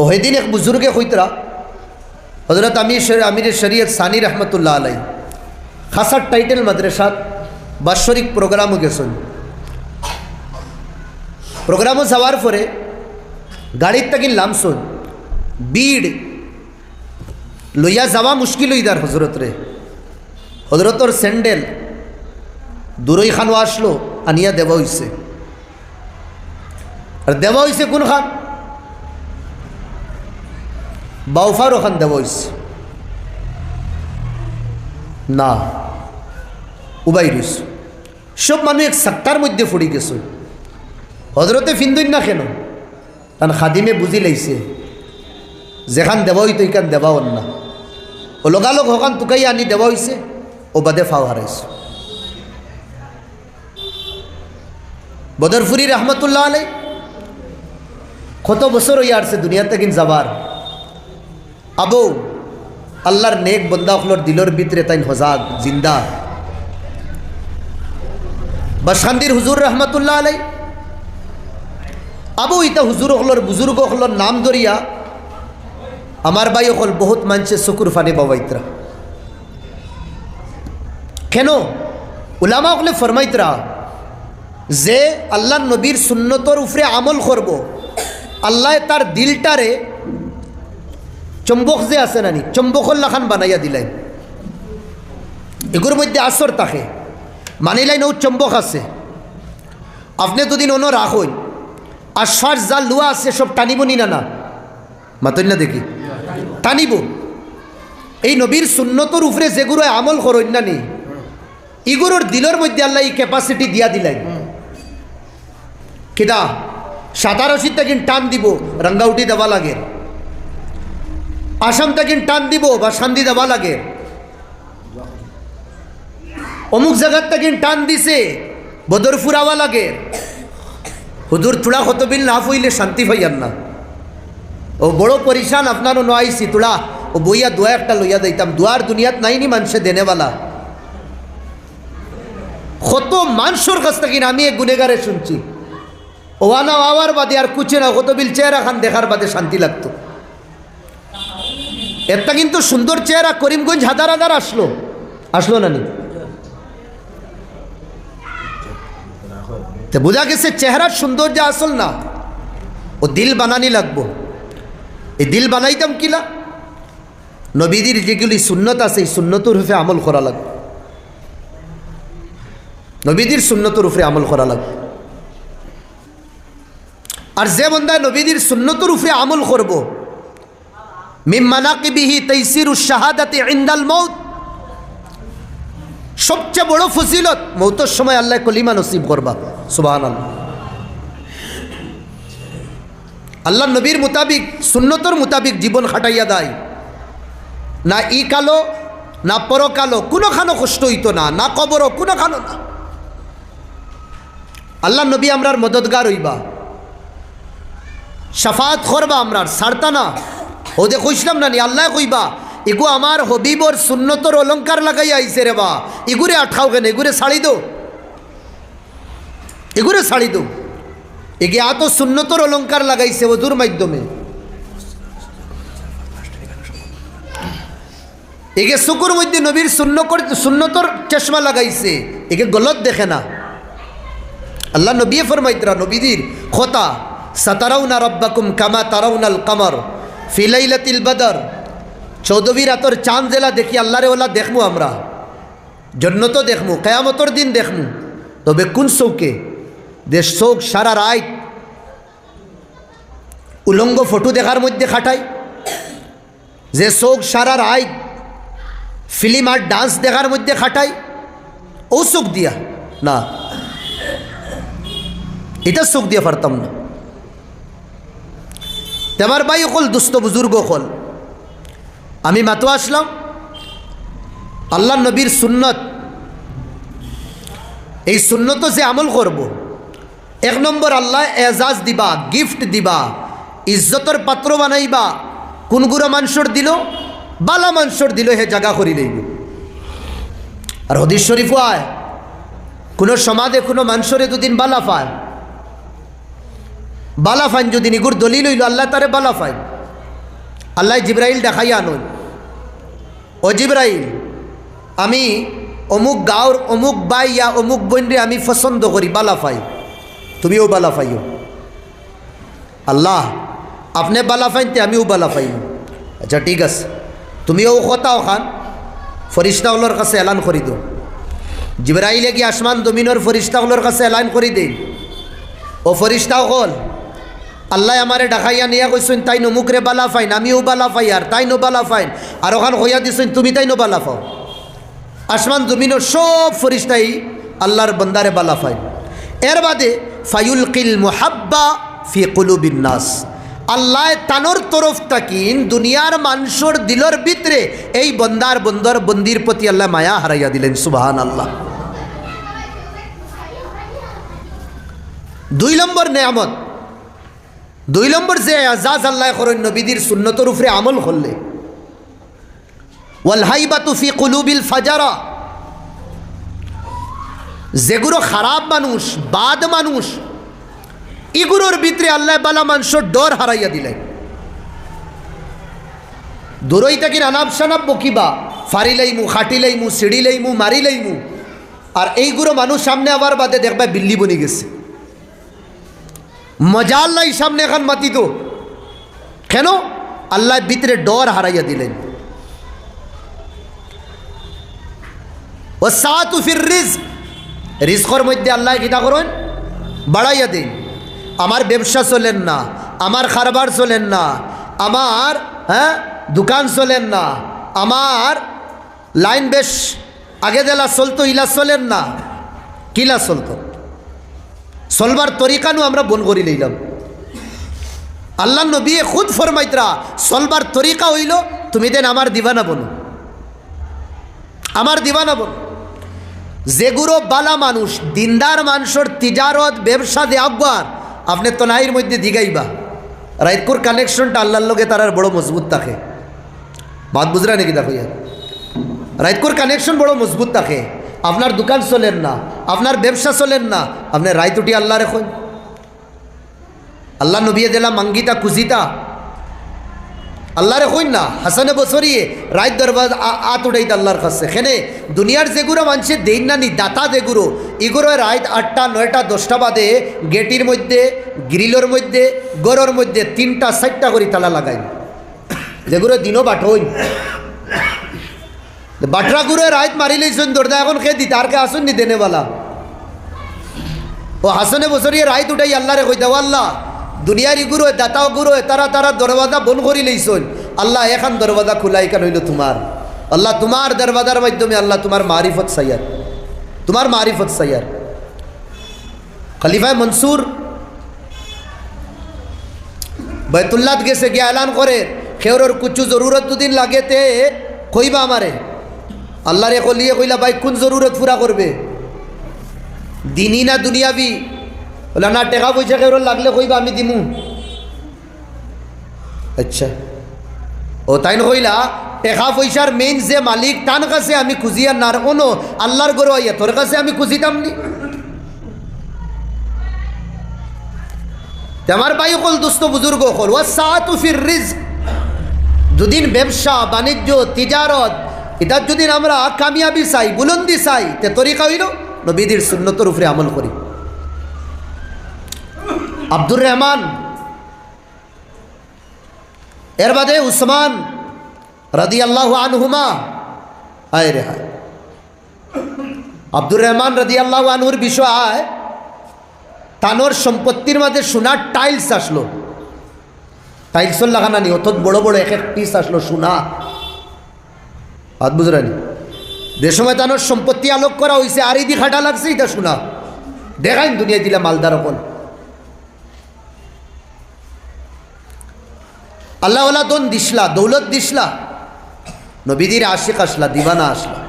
ও সেদিন এক বুজুর্গে কইতরা হজরত আমির আমির শরীয়ত সানি রহমতুল্লাহ আলাই খাসার টাইটেল মাদ্রাসাত বাৎসরিক প্রোগ্রামও গেছেন। প্রোগ্রামও যাওয়ার পরে গাড়ির তাকি লামছুন বিড় লইয়া যাওয়া মুশকিল হইদার হজরত রে। হজরতর স্যান্ডেল দূরই খানো আসলো, আনিয়া দেওয়া হইছে। আর দেওয়া হইছে কোন খান বাউফার ওখান হইছে না, উবাই রইস। সব মানুষ এক সাক্তার মধ্যে ফুড়ি গেছে। হজরতে ফিন্দুন না কেন? কারণ খাদিমে বুঝি লাইছে। যেখান দেওয়া হইতো এখান দেওয়া না। ও লগালগ হকান তুকাই আনি দেওয়া হইছে, ও বাদে ফাও হারাইছে। বদরফুরি রহমতুল্লাহ আলাই কত বছর হইয়া আসছে দুনিয়াতে কিন যাবার? আবৌ, আল্লাহর নেক বন্দা হলর দিলর ভিতরে তাই হজাগ জিন্দা। বাসখান্দির হুজুর রহমতুল্লাহ আলাই আবু, ইতা হুজুর হলর বুজুর্গ হলর নাম ধরিয়া আমার বাই হল বহুত মানছে চকুর ফানে বাবাইতরা। কেন? উলামা হলে ফরমাইতরা, যে আল্লাহ নবীর সুন্নতর উপরে আমল করব, আল্লাহ তার দিলটারে চম্বক যে আছে নানি চম্বকল্লাখান বানাইয়া দিলাই। এগুলোর মধ্যে আসর থাকে। মানিলাইন ও চম্বক আছে। আপনি দুদিন অন্য রাখুন আর শ্বাস যা লুয়া আছে, সব টানিব নি না না মাতন না দেখি। টানিব। এই নবীর সুন্নতর উপরে যেগুলো আমল করইন না নি ইগুলোর দিলের মধ্যে আল্লাহ এই ক্যাপাসিটি দিয়া দিলাই। কিনা সাদা রশিদ তাকিন টান দিব রঙ্গাউটি দেওয়া লাগে। আসাম তাকিন টান দিব বা শান্তি দেওয়া লাগে। অমুক জায়গার তাকিন টান দিছে, বদর ফুরাওয়া লাগে। হুদুর তুড়া হতবিল না হইলে শান্তি পাইয়ান না। ও বড় পরিশান আপনারও নয়সি তুড়া ও বইয়া দোয়া একটা লইয়া দিতাম। দুয়ার দুনিয়াত নাইনি মানুষে দেনেওয়ালা। কত মানুষের কাছ থেকে আমি এক গুনেগারে শুনছি। ও ওয়ানা আওয়ার বাদে আর কুচে না কত বিল চেহারা খান দেখার বাদে শান্তি লাগতো। একটা কিন্তু সুন্দর চেহারা করিমগঞ্জ হাজার হাজার আসলো। আসলো না নি? বোঝা গেছে চেহারার সৌন্দর্য আসল না। ও দিল বানানি লাগবো। এই দিল বানাইতাম কিলা? নবীদের যেগুলি সুন্নত আছে, এই সুন্নতর রূপে আমল করা লাগবে। নবীদের সুন্নতর উপরে আমল করা লাগবে। আর যে বন্দা নবীদের সুন্নতর উপরে আমল করব মিম্মানাকিবিহি তৈসির শাহাদাতে ইন্দাল মৌত সবচেয়ে বড় ফজিলত মৌতর সময় আল্লাহ কলিমা নসিব করবা। আল্লাহ আল্লাহ নবীর মোতাবিক, সুন্নতর মোতাবিক জীবন খাটাইয়া দেয়। না ই কালো, না পরকালো কোনোখানো কষ্ট হইতো না না কবরও, কোনোখানো না। আল্লাহ নবী আমরার মদতগার হইবা। সাফাত করবা আমরার সারতা না। ও দে কইসলাম না নি? আল্লাহ কইবা এগু আমার হবিবর সুন্নতর অলঙ্কার লাগাই আইছে রে বা। এগুরে আঠাও কেন? এগুরে শাড়ি দো। এগুরে শাড়ি দো। এগে এত সুন্নতর অলঙ্কার লাগাইছে ওদুর মাধ্যমে। এগে শুকুর মধ্যে নবীর শূন্য সুন্নতর চশমা লাগাইছে। একে গলত দেখে না। আল্লাহ নবী ফরমাইতরা নবীদির খোতা সাতারাউনা রব্বাকুম কামা তারাউনাল কামর। ফিলাইলাতিল বদর। চৌদবী রাতর চাঁদ জেলা দেখি আল্লাহরে ওলা দেখমু আমরা। জন্য তো দেখমু, কেয়ামতর দিন দেখমু। তবে কোন চৌকে? যে চৌক সারা রাত উলঙ্গ ফটো দেখার মধ্যে খাটাই। যে চৌক সারা রাত ফিল্ম আর ডান্স দেখার মধ্যে খাটাই। ও চোখ দিয়া? না। এটা চোখ দিয়ে পারতাম না। তেমার ভাই অকল দুস্থ বুজুর্গ হল আমি মাতো আসলাম। আল্লাহ নবীর সুন্নত। এই সুন্নত যে আমল করব। এক নম্বর আল্লাহ এজাজ দিবা, গিফট দিবা, ইজ্জতর পাত্র বানাইবা। কোনগুলো মানুষের দিল, বালা মানুষের দিল, হে জাগা করি লইব। আর হদিস শরীফ আয়, কোনো সমাজে কোনো মানুষরে দুদিন বালা পায়। বালা ফাইন যদি নিগুর দলিল হইল, আল্লাহ তারে বালা ফাইন। আল্লাহ জিব্রাইল দেখাইয়া আনুন ও জিব্রাইল, আমি অমুক গাঁর অমুক বাই ইয়া অমুক বোনরে আমি পছন্দ করি, বালা পাই তুমিও বালা পাইও আল্লাহ, আপনি বালা ফাইনতে আমিও বালা পাইম আচ্ছা ঠিক আছে। তুমিও কথা ওখান ফরিস্তাগুলোর কাছে এলান করি দো জিব্রাইলে কি আসমান জমিনের ফরিস্তাগুলোর কাছে এলান করি দিন ও ফরিস্তাও হল আল্লাহ আমারে ডাকাইয়া নিয়া কইসুন তাই নমুকরে বালা ফাইন, আমিও বালা পাই আর তাই বালা ফাইন। আর ওখান হইয়া দিছুন, তুমি তাই বালা পাও আসমান জমিনের সব ফরিস্তাই আল্লাহর বন্দারে বালা ফাইন। এর বাদে, ফায়ুল কিল মুহাব্বা ফি কুলুবিন নাস। আল্লাহ তানোর তরফ তাকিন দুনিয়ার মানুষের দিলর ভিতরে এই বন্দার বন্দর বন্দির প্রতি আল্লাহ মায়া হারাইয়া দিলেন সুবাহান আল্লাহ দুই নম্বর নেয়ামত দুই নম্বর যে এজাজ আল্লাহ করেন নবীদের সুন্নতর উপরে আমল করলে। ওয়ালহাইবাতু ফি কুলুবিল ফাজারা। যেগুলো খারাপ মানুষ, বাদ মানুষ, এগুলোর ভিতরে আল্লাহ বালা মানুষের ডর হারাইয়া দিলেন। দূরই থাকি আনাব সানাব বকিবা, ফারিলাইমু, খাটিলাইমু, সিঁড়িলাইমু, মারিলাইমু, আর এইগুলো মানুষ সামনে আবার বাদে দেখবা বিল্লি বনি গেছে। মজা আল্লাহ সামনে এখন মাতি তো। কেন? আল্লাহ ভিতরে ডর হারাইয়া দিলেন। ও সাতু ফির রিস্ক রিস্কর মধ্যে আল্লাহ কিতা করুন? বাড়াইয়া দিন। আমার ব্যবসা চলেন না, আমার কারবার চলেন না, আমার হ্যাঁ দোকান চলেন না, আমার লাইন বেশ, আগে জেলা চলতো, ইলা চলেন না, কিলা চলতো? চলবার তরিকানু আমরা বন করি লইলাম। আল্লাহ নবী খুদ ফরমাইতরা চলবার তরিকা হইল, তুমি দেন আমার দিবানা বনো। আমার দিবানা বনো। যেগুলো বালা মানুষ, দিনদার মানুষের তিজারত, ব্যবসা দে আব্বার আপনি তনাইয়ের মধ্যে দিগাইবা। রাইতকুর কানেকশনটা আল্লাহর লগে তার বড় মজবুত থাকে। বাদ বুঝরা নাকি দেখো ইয়ার রাইতকুর কানেকশন বড় মজবুত থাকে। আপনার দোকান চলেন না, আপনার ব্যবসা চলেন না আপনি উঠি আল্লাহ রেখন আল্লাহ নবিয়ে দিলা মাঙ্গিতা কুজিতা আল্লাহরে কইন না, হাসানে বছরিয়ে রায় দরবাজ আত উঠাইতে আল্লাহর কাছে। এখানে দুনিয়ার যেগুলো মানুষের দেন না নি দাতা যেগুলো এগুলো রাত আটটা, নয়টা, দশটা বাদে গেটির মধ্যে, গ্রিলের মধ্যে, গরর মধ্যে তিনটা, চারটা করে তালা লাগাই যেগুলো দিনও বাটরা গুড়ে রাত মারি লইছেন দরদা এখন খেয়ে দিতে আর কে আসুন নি দেনেওয়ালা ও হাসনে বছরিয়ে রাত উঠাই আল্লাহরে কই দেও আল্লাহ দুনিয়ার ইগুরো দাতাও গুরো তারা তারা দরওয়াজা বন করি লইছন আল্লাহ এখন দরওয়াজা খোলাই কেন হইল তোমার আল্লাহ তোমার দরওয়াজার মাধ্যমে আল্লাহ তোমার মারিফত সাইয়ার তোমার মারিফত সাইয়ার খলিফায় মনসুর बैतुल्लात গেছে গিয়ে এলান করে খেওরর কুচু জরুরত দুদিন লাগে তে কইবা আমারে আল্লাহরে কলিয়ে কইলা, ভাই, কোন জরুরত পুরা করবে? দিনই না দুনিয়াবি। বলে, না, টেকা পয়সা কেউ লাগলে কইবা, আমি দিমু। আচ্ছা। ও তাই কইলা, টেকা পয়সার মেইন যে মালিক তান কাছে আমি খুঁজিয়া না কোনো আল্লাহর গরু আইয়া তোর কাছে আমি খুঁজিতাম নি। আমার ভাই কল দুস্থ বুজুর্গ হল ও সাতুফির রিজ দুদিন ব্যবসা, বাণিজ্য, তিজারত এটার যদি আমরা কামিয়াবি চাই, বুলন্দি চাই, তে তরিকা হইল নবীদের সুন্নতর উপরে আমল করি। আব্দুর রহমান, এর বাদে উসমান রাদি আল্লাহ আনহুমা হায় রে হায়। আব্দুর রহমান রাদি আল্লাহ আনহুর বিষয়, তানোর সম্পত্তির মাঝে সোনার টাইলস আসলো। টাইলসর লাগানা নি অত বড় বড় এক এক পিস আসলো সোনা। হাত বুঝরানি যে সময় তানোর সম্পত্তি আলোক করা হয়েছে আর ইদি খাটা লাগছে এটা শোনা। দেখাইন দুনিয়া দিলে মালদার ওপর আল্লাহ দন দিসলা, দৌলত দিসলা। নবীদের আশিক আসলা, দিবানা আসলা।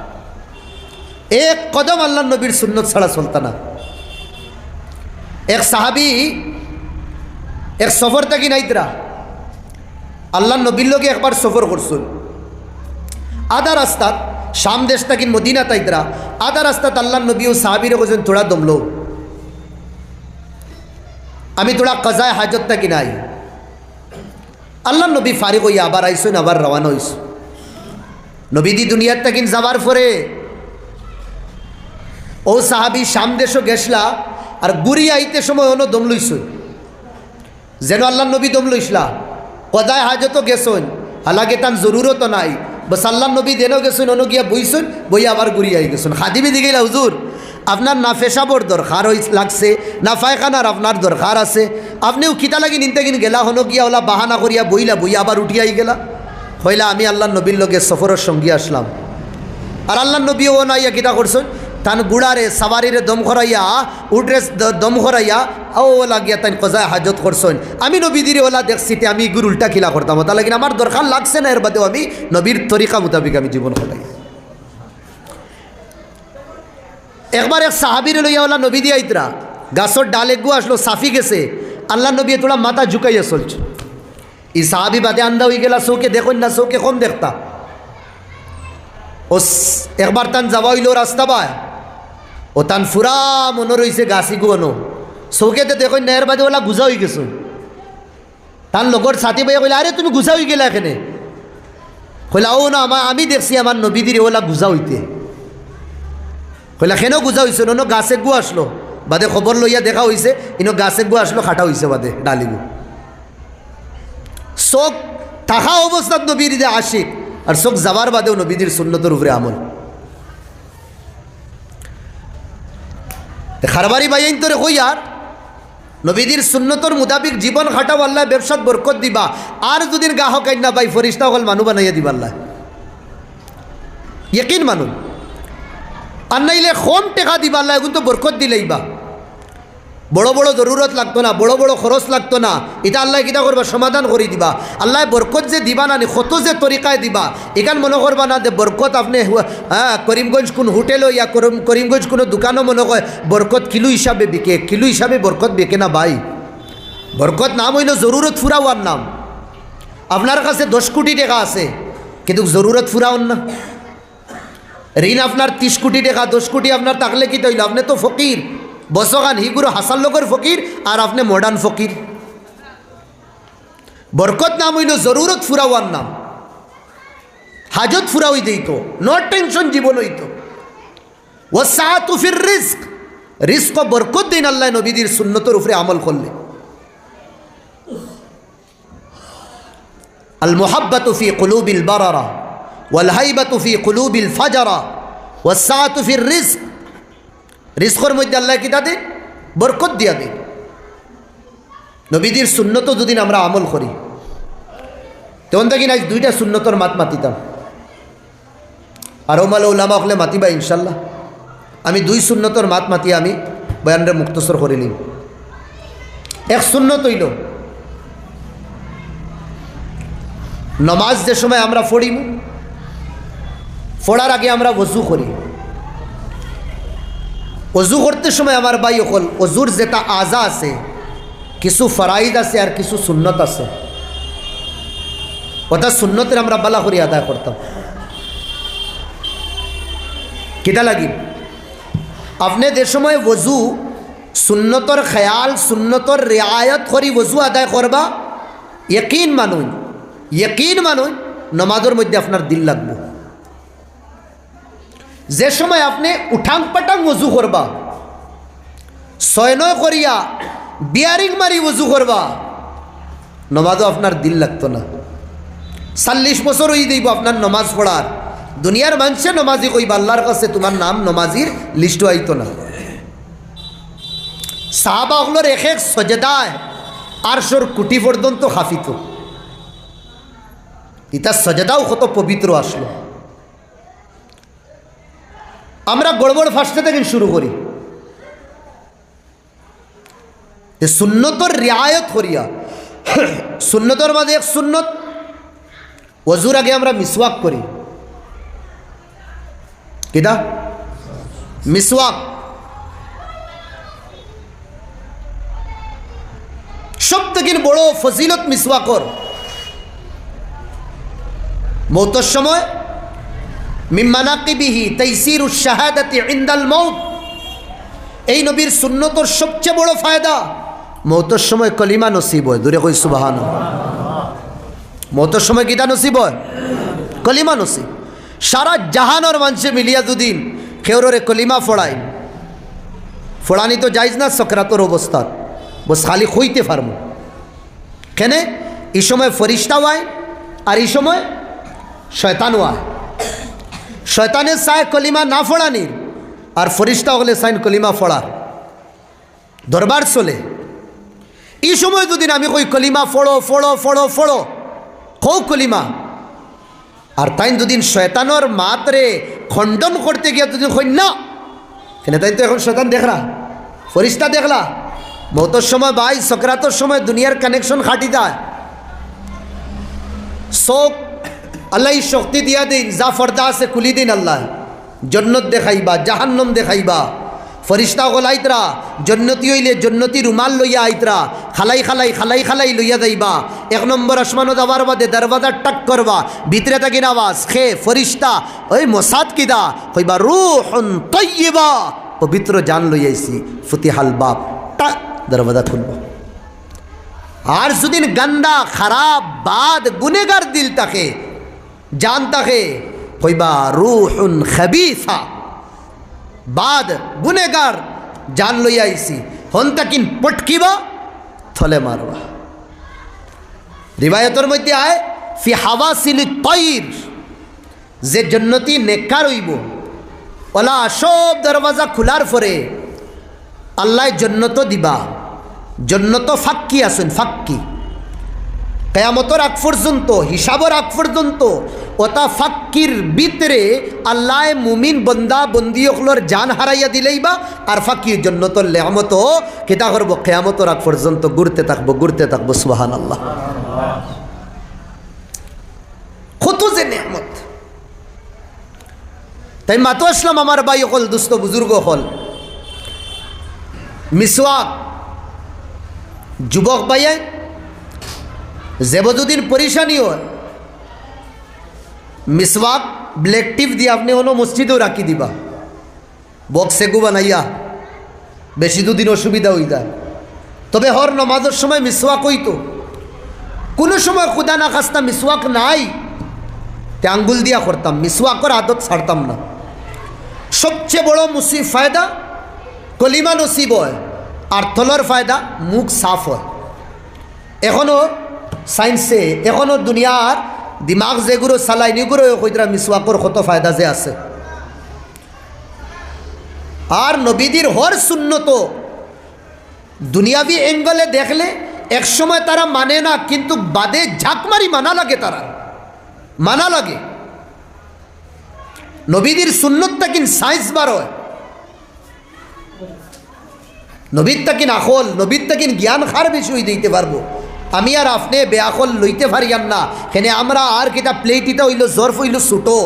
এক কদম আল্লাহ নবীর সুন্নত ছাড়া চলতা এক সাহাবি, এক সফর থাকি নাইতরা। আল্লাহ নবীর লোকে একবার সফর করছুন আধা রাস্তাত শাম দেশ থাকি মদিনা তাইতরা আদা রাস্তাত আল্লাহ নবী ও সাহাবিরে কোজন তোড়া দমলো। আমি তোড়া কজায় হাজত থাকি নাই। আল্লাহ নবী ফারিক হইয়া আবার আইসুন, আবার রওয়ানা হইস। নবীদি দুনিয়ার তাকিন যাবার পরে, ও সাহাবি সাম দেশও গেছলা, আর গুড়ি আইতে সময় অন্য দম লইছুন যেন আল্লাহ নবী দম লইসলা। কদায় হাজত গেছুন হালাকে তান জরুরত নাই। বস নবী দেনও গেছেন, অনু গিয়া বইছুন বই আবার গুড়ি গেছেন। খাদিবি দিকে হুজুর, আপনার না পেশাবর দরকার হই লাগছে, না পায়খানার আপনার দরকার আছে। আপনিও কিতা লাগি নিতে কিন গেলা, হনো গিয়া ওলা বাহানা করিয়া বইলা বই আবার উঠিয়াই গেলা। হইলা আমি আল্লাহ নবীর লগে সফরের সঙ্গী আসলাম। আর আল্লাহ নবীও ও নাইয়া কিতা করছেন তান গুড়ারে সাবারিরে দম খরাইয়া উডরে দম খরাইয়া ও ওলা গিয়া তাই কজায় হাজত করছেন আমি নবীদির ওলা দেখছি তে আমি গুর উল্টা খিলা করতাম। তা লাগিন আমার দরকার লাগছে না, এর বাদেও আমি নবীর তরিকা মোতাবিক আমি জীবন খটাই একবার এক সাহাবির লইয়া ওলা নবী দিয়া ইতরা গাছর ডালে গু আসলো, সাফি গেছে। আল্লাহ নবী তোলা মাথা ঝুঁকাইয়া চলছে। ই সাহাবি বাদে আন্দা হয়ে গেলা চৌকে দেখুন না চৌকে কম দেখতা। ও একবার তান যাওয়া হইল রাস্তা পায় ও তান ফুরা মনে রয়েছে গাছি গুয়ানো চৌকেতে দেখুন না এর বাদে ওলা গুজা হয়ে গেছো। তার লগর সাথী ভাইয়া কইলে আরে তুমি গুজা হয়ে গেলা এখানে কইলা ও না আমার আমি দেখছি আমার নবীদির ওলা গুজা হইতে কইলা, কেন গুজা হয়েছে ন গাছে গু আসলো। বাদে খবর লইয়া দেখা হয়েছে ইনো গাছে গু আসলো, খাটা হয়েছে বাদে ডালিগু চোখ থাকা অবস্থাত নবীর আশিক আর চোখ যাবার বাদেও নবীদের সুন্নতর উপরে আমল। খারবারি বাইন তোরে কই আর? নবীদের সুন্নতর মোতাবিক জীবন খাটাও আল্লাহ, ব্যবসাত বরকত দিবা। আর যদি গাহক আইন না পাই, ফরিস্তা হল মানু বানাইয়া দিবা আল্লাহ। ইয়কিন মানুন আর নাইলে কম টেকা দিবা আল্লাহ এখন তো বরকত দিলেইবা। বড় বড় জরুরত লাগতো না, বড় বড় খরচ লাগতো না। এটা আল্লাহ কিতা করবা? সমাধান করে দিবা। আল্লাহ বরকত যে দিবা না কত যে তরিকায় দিবা এখান মনে করবা না যে বরকত আপনি হ্যাঁ করিমগঞ্জ কোন হোটেলও ইয়া করিম- করিমগঞ্জ কোনো দোকানও মনে হয় বরকত কিলো হিসাবে বিকে, কিলো হিসাবে বরকত বিকে না ভাই? বরকত নাম হইল জরুরত ফুরাওয়ার নাম। আপনার কাছে দশ কোটি টাকা আছে, কিন্তু জরুরত ফুরাওন না। ঋণ আপনার তিরিশ কোটি টাকা, দশ কোটি আপনার থাকলে কি তৈল? আপনি তো ফকির। বসগান হিগুরো হাসাল লোকের ফকির আর আপনি মডার্ন ফকির বরকত নাম হইল জরুরত ফুরাওয়ার নাম। হাজত ফুরাওই দিত নো টেনশন জীবন হইত ও সাহাতুফির রিস্ক রিস্ক বরকত দিন আল্লাহ নবীদের সুন্নতর উপরে আমল করলে আল মোহাব্বত ফি কলুবিল বারারা ওয়াল হাইবাত ফি কলুবিল ফাজারা ওয়াসাত ফির রিস্ক রিস্কর মধ্যে আল্লাহ কি তাদের বরকত দিয়া দিন নবীদের শূন্যত দুদিন আমরা আমল করি, তখন দেখি আজ দুইটা সুন্নতর মাত মাতিতাম। আরও মালে ওলামা হলে মাতিবা ইনশাল্লাহ। আমি দুই সুন্নতর মাত মাতি আমি বয়ানরে মুক্তসর করিলিম এক সুন্নত হইল, নমাজ যে সময় আমরা পড়িম, পড়ার আগে আমরা ওজু করি। অজু করতে সময় আমার ভাই অকল অজুর যেটা আজা আছে, কিছু ফরাইদ আছে আর কিছু সুন্নত আছে। ওটা সুন্নতের আমরা বালা করি আদায় করতাম। কিটা লাগি? আপনি যে সময় ওজু সুন্নতর খেয়াল, সুন্নতর রেয়ায়ত করি ওজু আদায় করবা, ইয়কিন মানুন ইয়কিন মানুন, নমাজের মধ্যে আপনার দিল লাগবে। যে সময় আপনি উঠাং পাটাং উজু করবা ছয়নয় করিয়া বিয়ারিং মারি উজু করবা, নমাজও আপনার দিল লাগতো না। চাল্লিশ বছর হয়ে দিব আপনার নমাজ পড়ার। দুনিয়ার মানুষে নমাজি কইবা, আল্লাহর কাছে তোমার নাম নমাজির লিস্ট আইতো না। সাহাবা ওগুলোর এক এক সজেদায় আরশোর কুটি পর্যন্ত হাফিত। ইতার সজেদাও কত পবিত্র আসলো। আমরা গড়বড় ফার্স্টে থেকে শুরু করি। সুন্নতর রিয়ায়ত করিয়া, সুন্নতর মাঝে এক সুন্নত, অজুর আগে আমরা মিসওয়াক করি। কিদা? মিসওয়াক। সব থেকে বড় ফজিলত মিসওয়াকর। মৌতর সময় মিম্মানাকিবিহি তৈসির শাহাদাতি ইন্দাল মৌত এই নবীর সুন্নতর সবচেয়ে বড় ফায়দা, মৌতর সময় কলিমা নসিব হয়। দূরে কই সুবাহান মতর সময় গীতা নসিব হয়? কলিমা নসিব। সারা জাহানোর মানুষে মিলিয়া দুদিন খেউরে কলিমা ফোড়ায়। ফোড়ানি তো যাইজ না, সক্রাতর অবস্থার বস খালি হইতে পারব কেনে? এই সময় ফরিস্তাও আয়, আর এই সময় শয়তানও আয়। শয়তানের সায় কলিমা না ফোড়ানির আর ফরিস্তা হলে সাইন কলিমা ফোড়ার দরবার চলে। এই সময় দুদিন আমি কই কলিমা ফোড়ো ফোড়ো ফোড়ো ফোড়ো কৌ কলিমা। আর তাই দুদিন শয়তানোর মাত্রে খণ্ডন করতে গিয়ে দুদিন কই না কেন তাই তো এখন শয়তান দেখলা ফরিস্তা দেখলা। মৌতর সময় ভাই সক্রাতর সময় দুনিয়ার কানেকশন খাটি যায়। শোক আল্লাহ শক্তি দিয়া দিন, যা ফর্দা আছে খুলি দিন আল্লাহ। জন্নত দেখাইবা, জাহান্নম দেখাইবা। ফরিস্তা হল আইতরা, জন্নতি হইলে জন্নতি রুমাল লইয়া আইতরা। খালাই খালাই খালাই খালাই লইয়া যাইবা। এক নম্বর আসমানো যাবার বাদে দরবাজা টাক করবা। ভিতরে থাকিন আওয়াজ, খে ফরিস্তা, ওই মোসাদ কিদা কইবা, রুহন তৈবা পবিত্র জান লইয়াইছি ফুতিহাল বাপ টাক দরবাজা খুলবা। আর যদিন গান্দা খারাপ, বাদ, গুনেগার দিল তাকে জান তাকে কইবা রুহুন খাবিসা। বাদ গুনেগার জান লইয়া আইছি। হন তাকিন পটকিবা, থলে মারবা। রিবায়তর মধ্যে আয়, ফি হাওয়া সিলি তৈর, যে জন্নতি নেকার হইব। ওলা সব দরওয়াজা খোলার পরে আল্লাহ জন্নত দিবা। জন্নত ফাক্কি আছেন, ফাক্কি। কেয়ামতর আগ পর্যন্ত, হিসাবর আগ পর্যন্ত ওটা ফাক্কির ভিতরে আল্লাহ মুমিন বন্দা বন্দি অকলর জান হারাইয়া দিলেই বা আর ফাক্কির জন্নতর লেয়ামত কেতা করব। কেয়ামতর আগ পর্যন্ত ঘুরতে থাকব ঘুরতে থাকব সুবাহান আল্লাহ কত যে নেয়ামত তাই মাতো আসলাম আমার বাই অকল দুস্থ বুজুর্গ হল। মিসওয়াক, যুবক বাইয়ে যেবদুদিন পরিশানি হয় মিসওয়াক ব্লেক টিপ দিয়ে আপনি হলো মসজিদেও রাখি দিবা। বক্স সেগু বানাইয়া। বেশি দুদিন অসুবিধা হই যায়। তবে হর নমাজের সময় মিসওয়াক হইতো। কোনো সময় খুদা না খাস্তা মিসওয়াক নাই। তে আঙ্গুল দিয়া করতাম। মিসওয়াকর আদত ছাড়তাম না। সবচেয়ে বড় মুসিব ফায়দা কলিমা নসিব হয়। আর তলর ফায়দা মুখ সাফ হয়। এখনও সায়েন্সে এখনও দুনিয়ার দিমাগ যেগুলো চালাই নিগুলো কইতরা মিসওয়াকর কত ফায়দা যে আছে। আর নবীদির হর শূন্যত দুনিয়াবি এঙ্গলে দেখলে একসময় তারা মানে না, কিন্তু বাদে ঝাঁক ঝাঁকমারি মানা লাগে তারা। মানা লাগে। নবীদের সুন্নত কিন বার হয়। নবীর তাকিন আখল নবীর তাকিন জ্ঞান খার বেশি দিতে পারব। আমি আর আপনি কল লইতে পারিয়ান না। কেন আমরা আর কিতা প্লেটিতে হইল, জরফ হইল ছুটো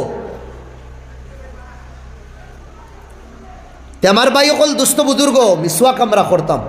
তেমার ভাই অকল দুস্থ বুজুর্গ মিসওয়াক আমরা করতাম।